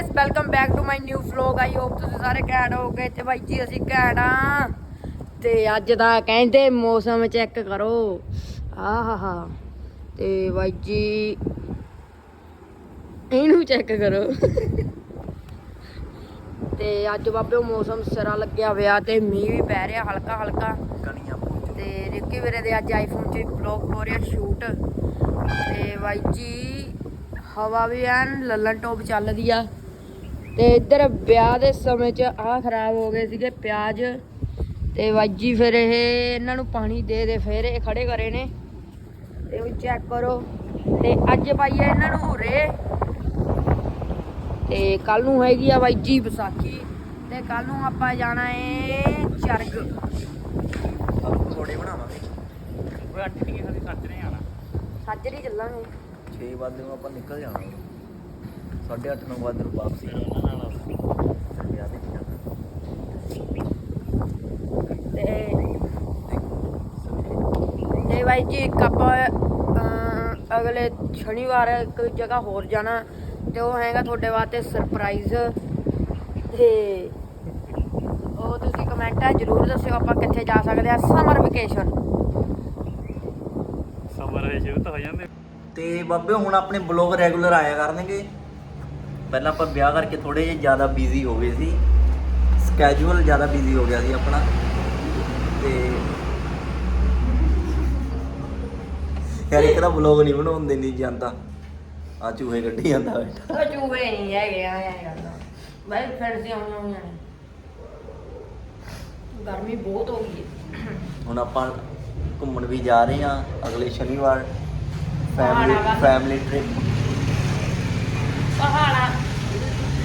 Guys welcome back to my new vlog I hope ਤੁਸੀਂ ਸਾਰੇ ਘੈਂਟ ਹੋਗੇ ਤੇ ਬਾਈ ਜੀ ਅਸੀਂ ਘੈਂਟ ਆ। ਤੇ ਅੱਜ ਦਾ ਕਹਿੰਦੇ ਮੌਸਮ ਚੈੱਕ ਕਰੋ। ਆਹਾਹਾ। ਤੇ ਬਾਈ ਜੀ ਇਹਨੂੰ ਚੈੱਕ ਕਰੋ। ਤੇ ਅੱਜ ਬਾਬੇ ਮੌਸਮ ਸਿਰਾ ਲੱਗਿਆ ਹੋਇਆ ਤੇ ਮੀਂਹ ਵੀ ਪੈ ਰਿਹਾ ਹਲਕਾ ਹਲਕਾ। ਕਣੀਆਂ ਤੇ ਰਿੱਕੀ ਵੀਰੇ ਦੇ ਅੱਜ ਆਈਫੋਨ 'ਚ ਵਲੌਗ ਹੋ ਰਿਹਾ ਸ਼ੂਟ ਤੇ ਬਾਈ ਜੀ ਹਵਾ ਵੀ ਐਨ ਲੱਲਣ ਟੋਪ ਚੱਲਦੀ ਆ। ਤੇ ਇੱਧਰ ਵਿਆਹ ਦੇ ਸਮੇਂ 'ਚ ਆਹ ਖਰਾਬ ਹੋ ਗਏ ਸੀਗੇ ਪਿਆਜ਼ ਤੇ ਬਾਈ ਜੀ ਫਿਰ ਇਹ ਇਹਨਾਂ ਨੂੰ ਪਾਣੀ ਦੇ ਦੇ ਫਿਰ ਇਹ ਖੜੇ ਕਰੇ ਨੇ। ਤੇ ਵੀ ਚੈੱਕ ਕਰੋ। ਤੇ ਅੱਜ ਪਾਈਏ ਇਹਨਾਂ ਨੂੰ ਰੇ ਤੇ ਕੱਲ ਨੂੰ ਹੈਗੀ ਆ ਬਾਈ ਜੀ ਵਿਸਾਖੀ। ਤੇ ਕੱਲ ਨੂੰ ਆਪਾਂ ਜਾਣਾ ਏ ਚਰਗ। ਥੋੜੇ ਬਣਾਵਾਂਗੇ ਉਹ ਅੱਠ ਨਹੀਂ ਖਾਲੀ ਸੱਚ ਨਹੀਂ ਆਣਾ ਸਾਜਰੀ ਚੱਲਾਂਗੇ। 6 ਵਜੇ ਨੂੰ ਆਪਾਂ ਨਿਕਲ ਜਾਣਾ। 8:30 9 ਵਜੇ ਨੂੰ ਵਾਪਸੀ। ਫਿਰ ਉਹਨਾਂ ਨਾਲ ਫਿਰ ਵਿਆਹ ਦੇ ਜਾਣਾ ਤੇ ਤੇ ਬਾਈ ਜੀ ਇੱਕ ਆਪਾਂ ਅਗਲੇ ਸ਼ਨੀਵਾਰ ਇੱਕ ਜਗ੍ਹਾ ਹੋਰ ਜਾਣਾ ਤੇ ਉਹ ਹੈਗਾ ਤੁਹਾਡੇ ਵਾਸਤੇ ਸਰਪ੍ਰਾਈਜ਼ ਤੇ ਉਹ ਤੁਸੀਂ ਕਮੈਂਟਾਂ ਜ਼ਰੂਰ ਦੱਸਿਓ ਆਪਾਂ ਕਿੱਥੇ ਜਾ ਸਕਦੇ ਆ। ਸਮਰ ਵਕੇਸ਼ਨ ਸਮਰ ਸ਼ੁਰੂ ਤਾਂ ਹੋ ਜਾਂਦੇ। ਤੇ ਬਾਬੇ ਹੁਣ ਆਪਣੇ ਬਲੌਗ ਰੈਗੂਲਰ ਆਇਆ ਕਰਨਗੇ। ਪਹਿਲਾਂ ਆਪਾਂ ਵਿਆਹ ਕਰਕੇ ਥੋੜੇ ਜਿਹਾ ਜ਼ਿਆਦਾ ਬਿਜ਼ੀ ਹੋ ਗਏ ਸੀ। ਸਕੇਜੂਲ ਜ਼ਿਆਦਾ ਬਿਜ਼ੀ ਹੋ ਗਿਆ ਸੀ ਆਪਣਾ। ਤੇ ਯਾਰ ਇੱਕ ਤਾਂ ਬਲੌਗ ਨਹੀਂ ਬਣਾਉਂਦੇ ਨਹੀਂ ਜਾਂਦਾ। ਆ ਚੂਹੇ ਕੱਢੀ ਜਾਂਦਾ ਬੈਠਾ। ਉਹ ਚੂਹੇ ਨਹੀਂ ਹੈਗੇ ਆ ਬਾਈ ਫਿਰ ਸੀ ਆਉਣਾ ਗਰਮੀ ਬਹੁਤ ਹੋ ਗਈ ਹੈ। ਹੁਣ ਆਪਾਂ ਘੁੰਮਣ ਵੀ ਜਾ ਰਹੇ ਹਾਂ ਅਗਲੇ ਸ਼ਨੀਵਾਰ। ਫੈਮਿਲੀ। ਫੈਮਿਲੀ ਟ੍ਰਿਪ ਪਹਾੜਾ।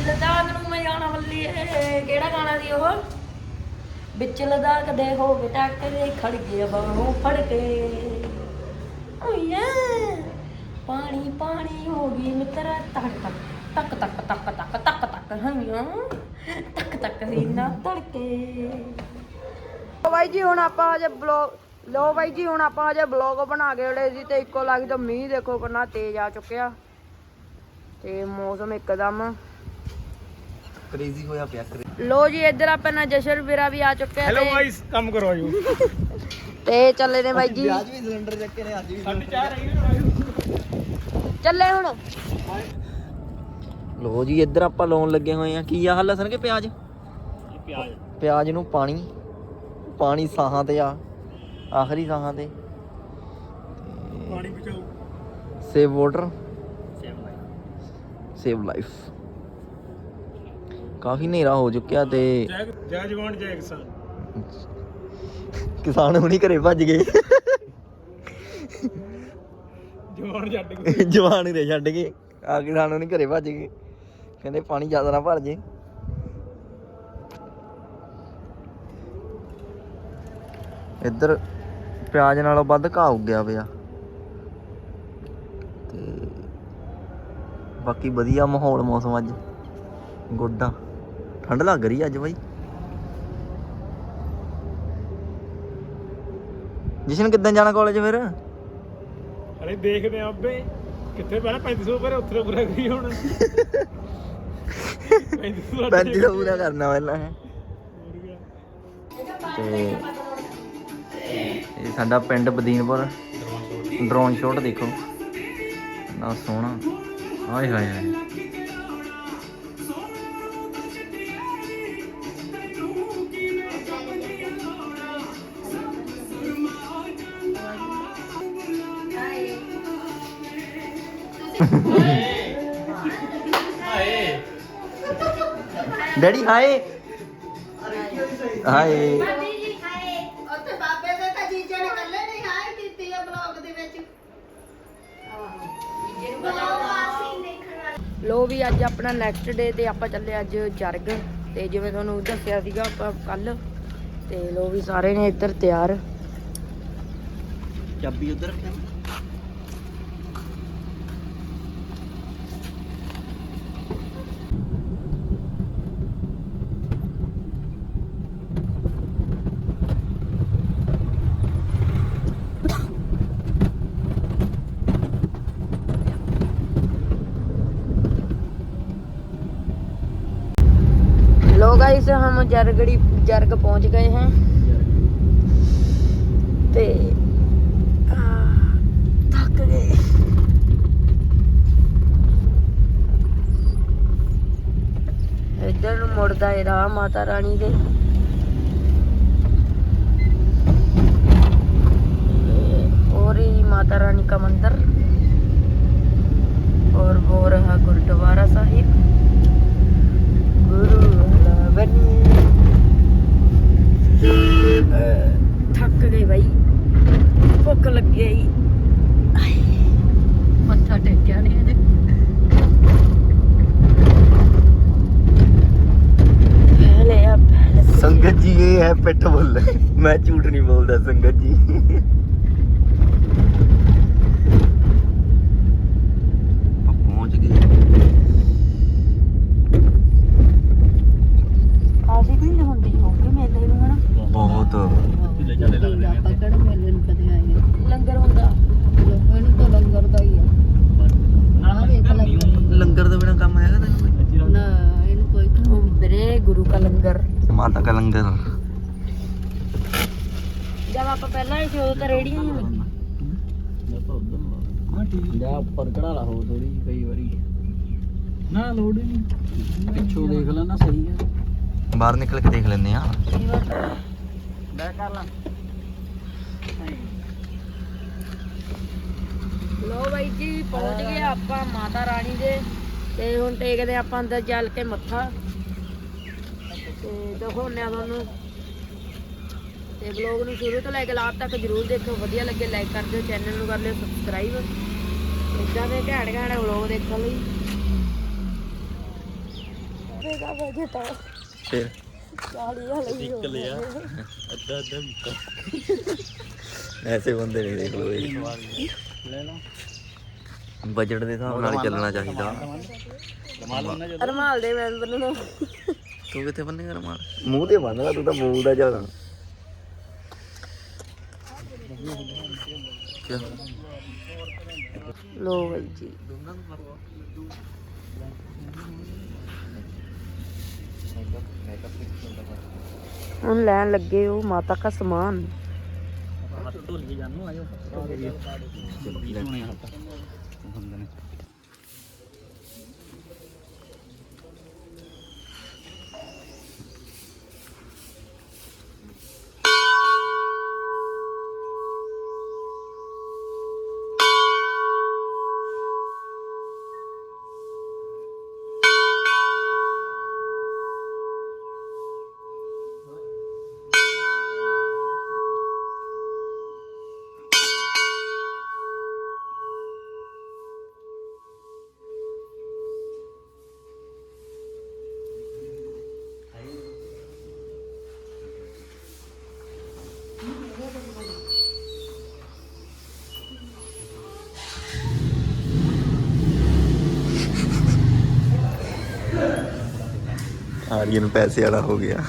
ਲਦਾਖ ਨੂੰ ਮੈਂ ਜਾਣਾ ਬੱਲੀ ਕਿਹੜਾ ਗਾਣਾ ਸੀ ਉਹ? ਵਿੱਚ ਲਦਾਖ ਦੇ ਹੋ ਗਏ ਟੱਕਰੇ, ਖੜ ਗਏ ਬਾਹੋਂ ਫੜ ਕੇ। ਓਏ ਪਾਣੀ ਪਾਣੀ ਹੋ ਗਈ ਮਿੱਤਰ ਤੱਕ ਤੱਕ ਤੱਕ ਤੱਕ ਤੱਕ ਤੱਕ ਤੱਕ ਹਈਆਂ ਤੱਕ ਤੱਕ ਸੀਨਾ ਧੜਕੇ ਬਾਈ ਜੀ, ਹੁਣ ਆਪਾਂ ਅਜੇ ਬਲੌਗ ਲੋ ਬਾਈ ਜੀ, ਹੁਣ ਆਪਾਂ ਅਜੇ ਬਲੌਗ ਬਣਾ ਕੇ ਉੜੇ ਸੀ ਤੇ ਇੱਕੋ ਲੱਗ ਤਾਂ ਮੀਂਹ ਦੇਖੋ ਕਿੰਨਾ ਤੇਜ਼ ਆ ਚੁੱਕਿਆ। ਤੇ ਮੌਸਮ ਇੱਕਦਮ ਕ੍ਰੇਜ਼ੀ ਹੋਇਆ ਪਿਆ। ਲੋ ਜੀ ਇੱਧਰ ਆਪਾਂ ਨਾ ਜਸ਼ਨ ਵੀਰਾ ਵੀ ਆ ਚੁੱਕਿਆ ਹੈਲੋ ਗਾਇਸ ਕੰਮ ਕਰੋ ਆਜੋ ਤੇ ਚੱਲੇ ਨੇ ਬਾਈ ਜੀ। ਅੱਜ ਵੀ ਸਿਲੰਡਰ ਚੱਕੇ ਨੇ ਅੱਜ ਵੀ ਸਾਡੀ ਚਾਹ ਰਹੀ ਚੱਲੇ ਹੁਣ। ਲੋ ਜੀ ਇੱਧਰ ਆਪਾਂ ਲਾਉਣ ਲੱਗੇ ਹੋਏ ਆ ਕੀ ਆ ਲਸਣ ਕੇ ਪਿਆਜ਼? ਪਿਆਜ਼। ਪਿਆਜ਼ ਨੂੰ ਪਾਣੀ। ਪਾਣੀ ਸਾਹਾਂ ਤੇ ਆ। ਆਖਰੀ ਸਾਹਾਂ ਤੇ। ਪਾਣੀ ਬਚਾਓ ਸੇਵ ਵਾਟਰ ਸੇਵ ਲਾਈਫ ਕਾਫੀ ਹਨੇਰਾ ਹੋ ਚੁੱਕਿਆ ਤੇ ਜੈ ਜਵਾਨ ਜੈ ਕਿਸਾਨ। ਕਿਸਾਨ ਹੁਣੀ ਘਰੇ ਭੱਜ ਗਏ। ਜਵਾਨ ਛੱਡ ਕੇ। ਜਵਾਨ ਹੀ ਛੱਡ ਕੇ। ਆ ਕਿਸਾਨ ਹੁਣੀ ਘਰੇ ਭੱਜ ਗਏ। ਕਹਿੰਦੇ ਪਾਣੀ ਜ਼ਿਆਦਾ ਨਾ ਭਰ ਜੇ। ਇੱਧਰ ਪਿਆਜ਼ ਨਾਲੋਂ ਵੱਧ ਘਾਹ ਉੱਗਿਆ ਪਿਆ। ਬਾਕੀ ਵਧੀਆ ਮਾਹੌਲ ਮੌਸਮ ਅੱਜ। ਗੁੱਡ। ਆ ਠੰਡ ਲੱਗ ਰਹੀ ਅੱਜ ਬਾਈ। ਜਸ਼ਨ ਕਿੱਦਾਂ ਜਾਣਾ ਕਾਲਜ ਫਿਰ? ਅਰੇ ਦੇਖਦੇ ਆ ਅੱਬੇ। ਕਿੱਥੇ ਪਹਿਲਾਂ 3500 ਪਰ ਉੱਥੇ ਪੂਰਾ ਕਰੀ ਹੁਣ 3500 ਪੈਂਤੀ ਦਾ ਪੂਰਾ ਕਰਨਾ ਪਹਿਲਾਂ ਹੈ। ਤੇ ਇਹ ਸਾਡਾ ਪਿੰਡ ਬਦੀਨਪੁਰ। ਡਰੋਨ ਸ਼ਾਟ ਦੇਖੋ। ਨਾ ਸੋਹਣਾ। ਹਾਏ ਹਾਏ ਹਾਏ ਡੈਡੀ ਹਾਏ ਹਾਏ ਉੱਥੇ ਲੋ ਵੀ ਅੱਜ ਆਪਣਾ ਨੈਕਸਟ ਡੇ ਤੇ ਆਪਾਂ ਚੱਲੇ ਅੱਜ ਜਰਗ। ਤੇ ਜਿਵੇਂ ਤੁਹਾਨੂੰ ਦੱਸਿਆ ਸੀਗਾ ਆਪਾਂ ਕੱਲ ਤੇ ਲੋ ਵੀ ਸਾਰੇ ਨੇ ਇੱਧਰ ਤਿਆਰ। ਚਾਬੀ ਉਧਰ ਰੱਖਿਆ। तो गाइस हम जरगड़ी जरग पहुंच गए हैं ਤੇ ਆਹ, ਥੱਕ ਗਏ ਇੱਧਰ ਨੂੰ ਮੁੜਦਾ ਹੈ ਰਾਹ ਮਾਤਾ ਰਾਣੀ ਦੇ और ही माता रानी का मंदिर और वो रहा गुरुद्वारा साहिब गुरु हलावनी थक गए भाई भुख लग गई मत्था टेकिया नहीं अजे पहले आ पहले ਸੰਗਤ ਜੀ ਇਹ ਹੈ ਪਿੱਠ ਬੁੱਲ ਮੈਂ ਝੂਠ ਨਹੀਂ ਬਹੁਤ। ਆਪਾਂ ਕਿਹੜੇ ਮੇਲੇ ਨੂੰ ਕਦੇ ਆਏ ਆ ਲੰਗਰ ਹੁੰਦਾ। ਲੋਕਾਂ ਨੂੰ ਤਾਂ ਲੰਗਰ ਦਾ ਹੀ ਆ। ਆ ਵੇਖ ਲੰਗਰ। ਲੰਗਰ ਤੋਂ ਬਿਨਾ ਕੰਮ ਹੈਗਾ ਤੈਨੂੰ ਕੋਈ? ਨਾ ਇਹਨੂੰ ਕੋਈ ਕੰਮ ਉਹ ਵੀਰੇ ਗੁਰੂ ਕਾ ਲੰਗਰ। ਮਾਤਾ ਦਾ ਲੰਗਰ। ਜਦ ਆਪਾਂ ਪਹਿਲਾਂ ਹੀ ਸੀ ਉਦੋਂ ਤਾਂ ਰੇੜੀਆਂ ਹੀ ਲੱਗੀ ਜਾ ਉੱਪਰ ਚੜਾ ਲਾ ਹੋ ਥੋੜੀ ਕਈ ਵਾਰੀ। ਨਾ ਲੋੜ ਹੀ ਨਹੀਂ। ਪਿੱਛੋਂ ਦੇਖ ਲੈਣਾ ਸਹੀ ਹੈ ਬਾਹਰ ਨਿਕਲ ਕੇ ਦੇਖ ਲੈਂਦੇ ਆ ਬੈਕ ਕਰ ਲਾ। ਲੋ ਬਾਈ ਜੀ ਪਹੁੰਚ ਗਏ ਆਪਾਂ ਮਾਤਾ ਰਾਣੀ ਦੇ। ਤੇ ਹੁਣ ਟੇਕਦੇ ਆਪਾਂ ਅੰਦਰ ਚੱਲ ਕੇ ਮੱਥਾ। ਤੇ ਦਿਖਾਉਂਦੇ ਆ ਤੁਹਾਨੂੰ। ਤੇ ਬਲੌਗ ਨੂੰ ਸ਼ੁਰੂ ਤੋਂ ਲੈ ਕੇ ਲਾਸਟ ਤੱਕ ਜਰੂਰ ਦੇਖੋ ਵਧੀਆ ਲੱਗੇ ਲਾਈਕ ਕਰ ਦਿਓ ਚੈਨਲ ਨੂੰ ਕਰ ਲਿਓ ਸਬਸਕ੍ਰਾਈਬ ਇਦਾਂ ਦੇ ਘੈਂਟ ਘੈਂਟ ਬਲੌਗ ਦੇਖਣ ਲਈ। ਫਿਰ ਬਜਟ ਦੇ ਹਿਸਾਬ ਨਾਲ ਚੱਲਣਾ ਚਾਹੀਦਾ। ਰਮਾਲ ਦੇ ਮੈਂ ਬੰਨਣਾ ਤੂੰ ਕਿੱਥੇ ਬੰਨੇਗਾ ਰਮਾਲ? ਮੂੰਹ ਤੇ ਬੰਨਦਾ ਤੂੰ ਤਾਂ ਬੋਲਦਾ ਜ਼ਿਆਦਾ। ਲੋ ਬਈ ਜੀ। ਹੁਣ ਲੈਣ ਲੱਗੇ ਉਹ ਮਾਤਾ ਦਾ ਸਮਾਨ। ਹੱਥ ਧੁੱਲ ਕੇ ਜਾਨੂ ਆਇਓ ਚੱਲੀ ਧੋਣੇ ਹੱਥ ਹੁੰਦੇ ਨੇ ਆਰੀਅਨ ਪੈਸੇ ਵਾਲਾ ਹੋ ਗਿਆ।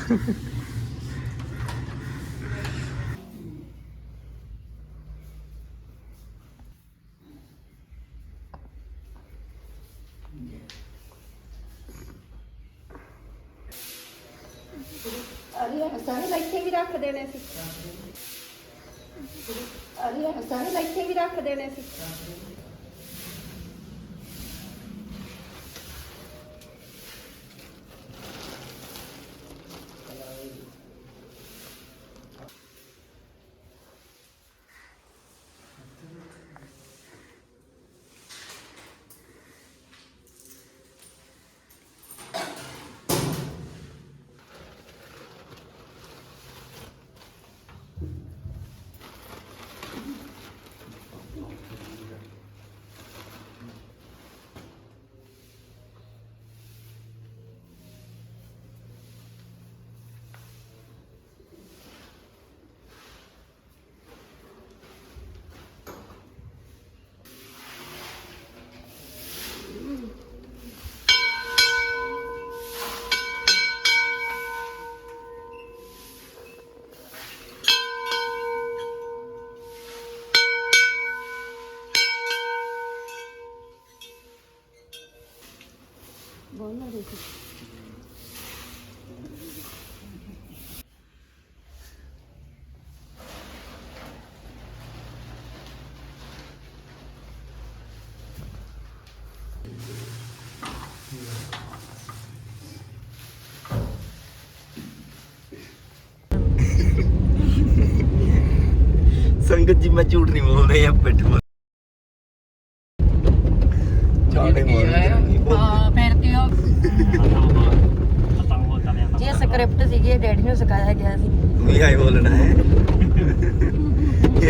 ਸੀ ਸੰਗਤ ਜੀ ਮੈਂ ਝੂਠ ਨਹੀਂ ਬੋਲਦਾ ਜਾਂ ਪਿੱਠ ਬੋਲਣਾ ਹੈ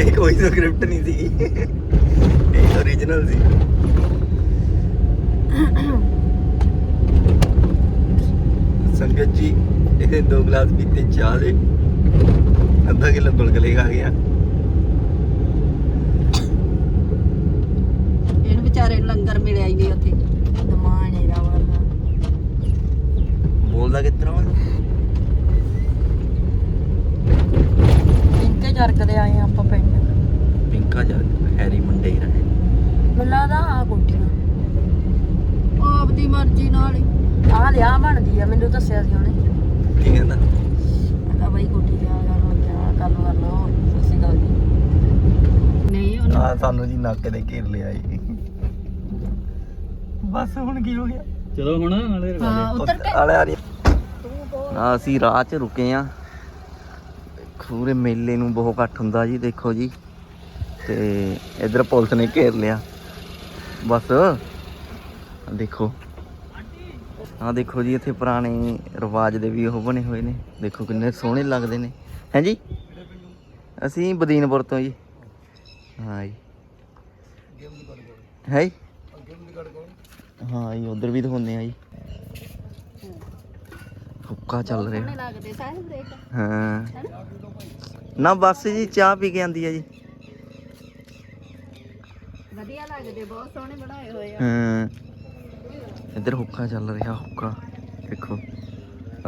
ਇਹ ਕੋਈ ਸਕ੍ਰਿਪਟ ਨਹੀਂ ਸੀ। ਇਹ ਓਰੀਜਨਲ ਸੀ। ਸੰਗਤ ਜੀ ਇਹ ਦੋ ਗਲਾਸ ਪੀਤੇ ਚਾਹ ਦੇ। ਅੱਧਾ ਕਿਲੋ ਗੁਲਗੁਲੇ ਖਾ ਗਿਆ। ਇਹਨੂੰ ਵਿਚਾਰੇ ਨੂੰ ਲੰਗਰ ਮਿਲਿਆ ਹੀ ਨਹੀਂ ਉੱਥੇ। ਦਮਾਨੇ ਦਾ। ਵਾਲਾ ਬੋਲਦਾ ਕਿਤਨਾ ਵਾ ਇੰਕੇ ਜਰਕਦੇ ਆਏ ਆਪਾਂ ਪਿੰਡ। ਪਿੰਕਾ ਜਾ ਹੈਰੀ ਮੰਡੇਰਾ ਹੈ ਮੈਨੂੰ ਲੱਗਦਾ ਆ ਕੋਠੀਆਂ ਆਪਦੀ ਮਰਜ਼ੀ ਨਾਲ ਹੀ। ਆਹ ਲਿਆ ਬਣਦੀ ਆ ਮੈਨੂੰ ਦੱਸਿਆ ਸੀ ਉਹਨੇ। ਕੀ ਕਹਿੰਦਾ ਕਹਿੰਦਾ ਬਾਈ ਕੋਠੀ ਤੇ ਆ ਜਾਣਾ ਕਿਆ ਕਰ ਲੋ ਕਰ ਲੋ ਅਕਾਲ ਜੀ। ਨਹੀਂ ਉਹਨੂੰ ਆ ਸਾਨੂੰ ਜੀ ਨੱਕ ਦੇ ਘੇਰ ਲਿਆ ਈ ਬਸ ਹੁਣ ਕੀ ਹੋ ਗਿਆ? ਚਲੋ ਹੁਣ ਨਾਲੇ ਹਾਂ ਉਤਰ ਕੇ। ਆਲੇ ਆ ਰਹੀ ਆ ਅਸੀਂ ਰਾਹ 'ਚ ਰੁਕੇ ਆ ਪੂਰੇ ਮੇਲੇ ਨੂੰ ਬਹੁਤ ਘੱਟ ਹੁੰਦਾ ਜੀ, ਦੇਖੋ ਜੀ। ਤੇ ਇਧਰ ਪੁਲਿਸ ਨੇ ਘੇਰ ਲਿਆ। ਬਸ। ਦੇਖੋ। ਆ ਦੇਖੋ ਜੀ, ਇੱਥੇ ਪੁਰਾਣੇ ਰਿਵਾਜ ਦੇ ਵੀ ਉਹ ਬਣੇ ਹੋਏ ਨੇ। ਦੇਖੋ ਕਿੰਨੇ ਸੋਹਣੇ ਲੱਗਦੇ ਨੇ। ਹੈ ਜੀ? ਅਸੀਂ ਬਦੀਨਪੁਰ ਤੋਂ ਜੀ। ਹਾਂ ਜੀ। ਹੈ ਜੀ? ਹਾਂ ਜੀ, ਉਧਰ ਵੀ ਦਿਖਾਉਂਦੇ ਆ ਜੀ। ਹੁੱਕਾ ਚੱਲ ਰਿਹਾ। ਲੱਗਦੇ ਹਾਂ। ਨਾ ਬਸ ਜੀ ਚਾਹ ਪੀ ਕੇ ਆਂਦੀ ਆ ਜੀ। ਵਧੀਆ ਲੱਗਦੇ ਬਹੁਤ ਸੋਹਣੇ ਬਣਾਏ ਹੋਏ ਆ। ਹਾਂ। ਇੱਧਰ ਹੁੱਕਾ ਚੱਲ ਰਿਹਾ ਹੁੱਕਾ। ਦੇਖੋ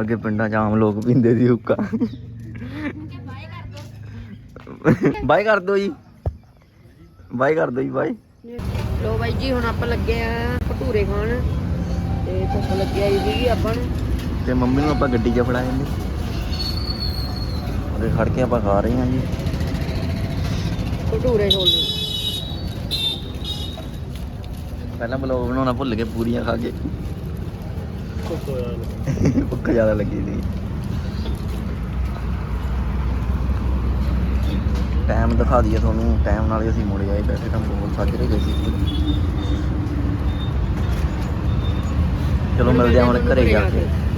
ਅੱਗੇ ਪਿੰਡਾਂ 'ਚ ਆਮ ਲੋਕ ਪੀਂਦੇ ਸੀ ਹੁੱਕਾ। ਬਾਈ ਕਰ ਦੋ ਜੀ। ਬਾਈ ਕਰ ਦੋ ਜੀ ਬਾਈ। ਲੋ ਬਾਈ ਜੀ ਹੁਣ ਆਪਾਂ ਲੱਗੇ ਆ ਭਟੂਰੇ ਖਾਣ। ਤੇ ਭੁੱਖ ਲੱਗੀ ਆਈ ਸੀਗੀ ਆਪਾਂ ਨੂੰ। ਤੇ ਮੰਮੀ ਨੂੰ ਆਪਾਂ ਗੱਡੀ 'ਚ ਫੜਾ ਜਾਂਦੇ ਉਹਦੇ ਖੜ ਕੇ ਆਪਾਂ ਖਾ ਰਹੇ ਹਾਂ ਜੀ। ਭਟੂਰੇ ਛੋਲੇ। ਪਹਿਲਾਂ ਬਲੌਗ ਬਣਾਉਣਾ ਭੁੱਲ ਗਏ ਪੂਰੀਆਂ ਖਾ ਕੇ। ਭੁੱਖ ਜ਼ਿਆਦਾ ਲੱਗੀ। ਸੀ। ਟਾਈਮ ਦਿਖਾ ਦਈਏ ਤੁਹਾਨੂੰ ਟਾਈਮ ਨਾਲ ਹੀ ਅਸੀਂ ਮੁੜੇ ਆਏ ਵੈਸੇ ਤਾਂ ਬਹੁਤ ਸਾਜਰੇ ਗਏ ਸੀ। ਚਲੋ ਮਿਲਦੇ ਹਾਂ ਹੁਣ ਘਰੇ ਜਾ ਕੇ।